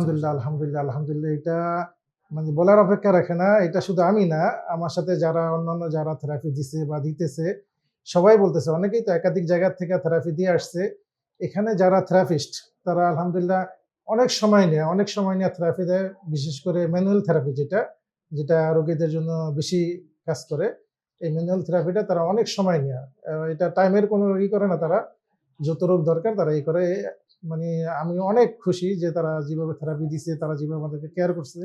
আলহামদুলিল্লাহ আলহামদুলিল্লাহ আলহামদুলিল্লাহ, এটা মানে বলার অপেক্ষা রাখে না, এটা শুধু আমি না, আমার সাথে যারা অন্যান্য যারা থেরাপি দিছে বা দিতেছে, সবাই বলতেছে, অনেকেই তো একাধিক জায়গা থেকে থেরাপি দিয়ে আসছে, এখানে যারা থেরাপিস্ট তারা আলহামদুলিল্লাহ অনেক সময় নেয়, অনেক সময় নিয়ে থেরাপি দেয়, বিশেষ করে ম্যানুয়াল থেরাপি যেটা যেটা রোগীদের জন্য বেশি কাজ করে, এই ম্যানুয়াল থেরাপিটা তারা অনেক সময় নেয় এটা টাইমের কোনো ই করে না তারা, যত রোগ দরকার তারা এই করে মানে আমি অনেক খুশি যে তারা যেভাবে থেরাপি দিছে তারা যেভাবে আমাদেরকে কেয়ার করছে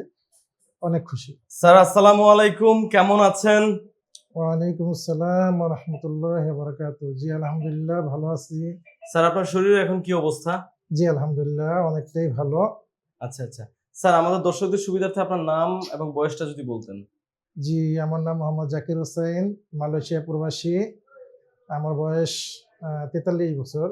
অনেক খুশি। স্যার আসসালামু আলাইকুম কেমন আছেন? ওয়ালাইকুম আসসালাম রহমতুল্লাহ বরকাত জি আলহামদুলিল্লাহ ভালো আছি। স্যার আপনার শরীরে এখন কি অবস্থা? জি আলহামদুলিল্লাহ অনেকটাই ভালো। আচ্ছা আচ্ছা। স্যার আমাদের দর্শকদের সুবিধার্থে আপনার নাম এবং বয়সটা যদি বলতেন। জি আমার নাম মোহাম্মদ জাকির হোসেন মালয়েশিয়া প্রবাসী। আমার বয়স তেতাল্লিশ বছর।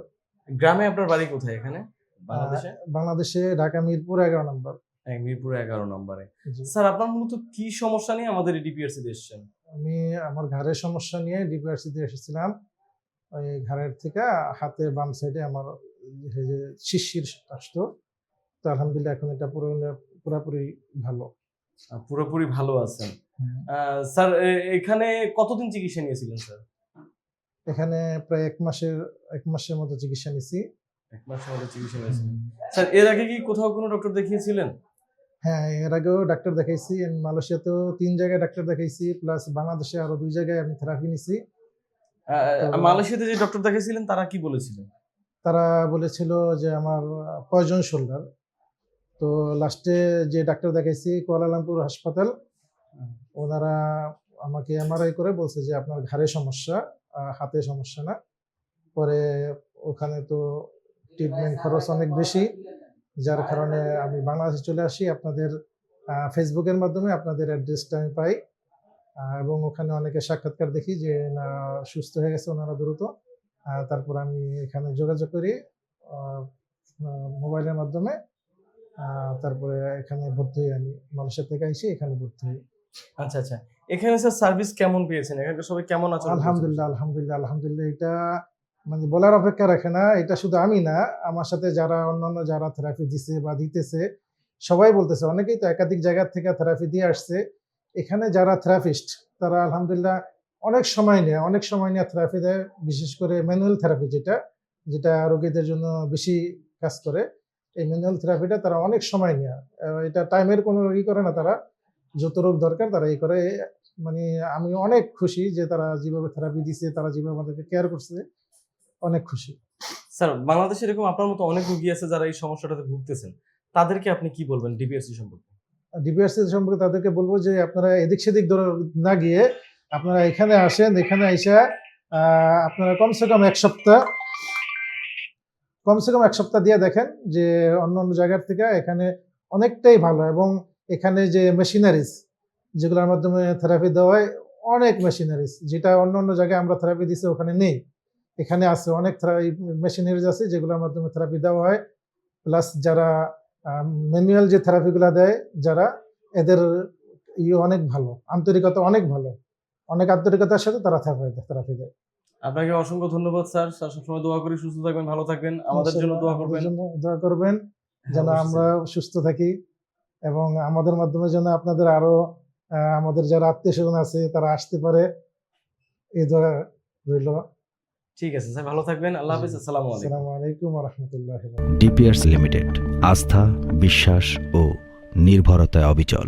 গ্রামে আপনার বাড়ি কোথায় এখানে? বাংলাদেশে? বাংলাদেশে ঢাকা মিরপুর এগারো নম্বর। এক মিরপুর এগারো নম্বরে। স্যার আপনার মূলত কি সমস্যা নিয়ে আমাদের ডিপিআরসি তে এসেছেন? আমি আমার ঘাড়ের সমস্যা নিয়ে ডিপিআরসিতে এসেছিলাম। ওই ঘাড়ের থেকে হাতের বাম সাইডে আমার যে শিশির আসতো। তো আলহামদুলিল্লাহ এখন এটা পুরো পুরোপুরি ভালো। পুরোপুরি ভালো আছেন। স্যার এখানে কতদিন চিকিৎসা নিয়েছিলেন স্যার? এখানে প্রায় এক মাসের এক মাসের মতো চিকিৎসা নিছি। এক মাসের মতো চিকিৎসা নিয়েছিলেন স্যার এর আগে কি কোথাও কোনো ডক্টর দেখিয়েছিলেন? হ্যাঁ এর আগেও ডাক্তার দেখাইছি। মালয়েশিয়াতেও তিন জায়গায় ডাক্তার দেখাইছি প্লাস বাংলাদেশে আরও দুই জায়গায় আমি থেরাপি নিছি। মালয়েশিয়াতে যে ডক্টর দেখিয়েছিলেন তারা কি বলেছিলেন? তারা বলেছিল যে আমার পয়জন শোল্ডার তো লাস্টে যে ডাক্তার দেখাইছি কুয়ালালামপুর হাসপাতাল ওনারা আমাকে এমআরআই করে বলছে যে আপনার ঘাড়ে সমস্যা। হাতে সমস্যা না। পরে ওখানে তো ট্রিটমেন্ট খরচ অনেক বেশি, যার কারণে আমি বাংলাদেশে চলে আসি। আপনাদের ফেসবুকের মাধ্যমে আপনাদের অ্যাড্রেসটা আমি পাই। এবং ওখানে অনেকে সাক্ষাৎকার দেখি যে, না, সুস্থ হয়ে গেছে, ওনারা দ্রুত। তারপর আমি এখানে যোগাযোগ করি মোবাইলের মাধ্যমে। তারপরে এখানে ভর্তি হই আমি। মানুষের থেকে আইসি, এখানে ভর্তি হই। আচ্ছা আচ্ছা। এখানে স্যার সার্ভিস কেমন পেয়েছেন? এখানকার সবাই কেমন আছেন আলহামদুলিল্লাহ আলহামদুলিল্লাহ আলহামদুলিল্লাহ। এটা মানে বলার অপেক্ষা রাখে না, এটা শুধু আমি না, আমার সাথে যারা অন্যান্য যারা থেরাপি দিছে বা দিতেছে, সবাই বলতেছে, অনেকেই তো একাধিক জায়গা থেকে থেরাপি দিয়ে আসছে। এখানে যারা থেরাপিস্ট তারা আলহামদুলিল্লাহ অনেক সময় নেয়, অনেক সময় নিয়ে থেরাপি দেয়, বিশেষ করে ম্যানুয়াল থেরাপি যেটা যেটা রোগীদের জন্য বেশি কাজ করে। এই ম্যানুয়াল থেরাপিটা তারা অনেক সময় নেয়। এটা টাইমের কোনো ই করে না তারা। যত রোগ দরকার তারা এই করে মানে আমি অনেক খুশি যে তারা যেভাবে থেরাপি দিছে তারা যেভাবে আমাদেরকে কেয়ার করছে অনেক খুশি। স্যার বাংলাদেশে এরকম আপনার মতো অনেক রোগী আছে যারা এই সমস্যাটাতে ভুগতেছেন। তাদেরকে আপনি কি বলবেন ডিপিএসসি সম্পর্কে? ডিপিআরসি সম্পর্কে তাদেরকে বলব যে আপনারা এদিক সেদিক না গিয়ে আপনারা এখানে আসেন এখানে আইসা আপনারা কমসে কম এক সপ্তাহ কমসে কম এক সপ্তাহ দিয়ে দেখেন যে অন্য অন্য জায়গার থেকে এখানে অনেকটাই ভালো এবং এখানে যে মেশিনারিজ যেগুলোর মাধ্যমে থেরাপি দেওয়া হয় অনেক মেশিনারিজ যেটা অন্য অন্য জায়গায় আমরা থেরাপি দিছি ওখানে নেই। এখানে আছে অনেক থেরাপি মেশিনারিজ আছে যেগুলোর মাধ্যমে থেরাপি দেওয়া হয়। প্লাস যারা ম্যানুয়াল যে থেরাপিগুলো দেয় যারা এদের ইয়ে অনেক ভালো আন্তরিকতা অনেক ভালো। অনেক আন্তরিকতার সাথে তারা থেরাপি থেরাপি দেয়। আপনাকে অসংখ্য ধন্যবাদ স্যার। স্যার সবসময় দোয়া করি সুস্থ থাকবেন ভালো থাকবেন। আমাদের জন্য দোয়া করবেন। দোয়া করবেন। যেন আমরা সুস্থ থাকি। এবং আমাদের মাধ্যমে যেন আপনাদের আরও আহ, আমাদের যারা আত্মীয় স্বজন আছে তারা আসতে পারে। এই দোয়া রইল। ঠিক আছে স্যার ভালো থাকবেন। আল্লাহ হাফিজ আসসালামু আলাইকুম। আসসালামু আলাইকুম ওয়া রাহমাতুল্লাহি ডিপিআরস লিমিটেড আস্থা বিশ্বাস ও নির্ভরতায় অবিচল।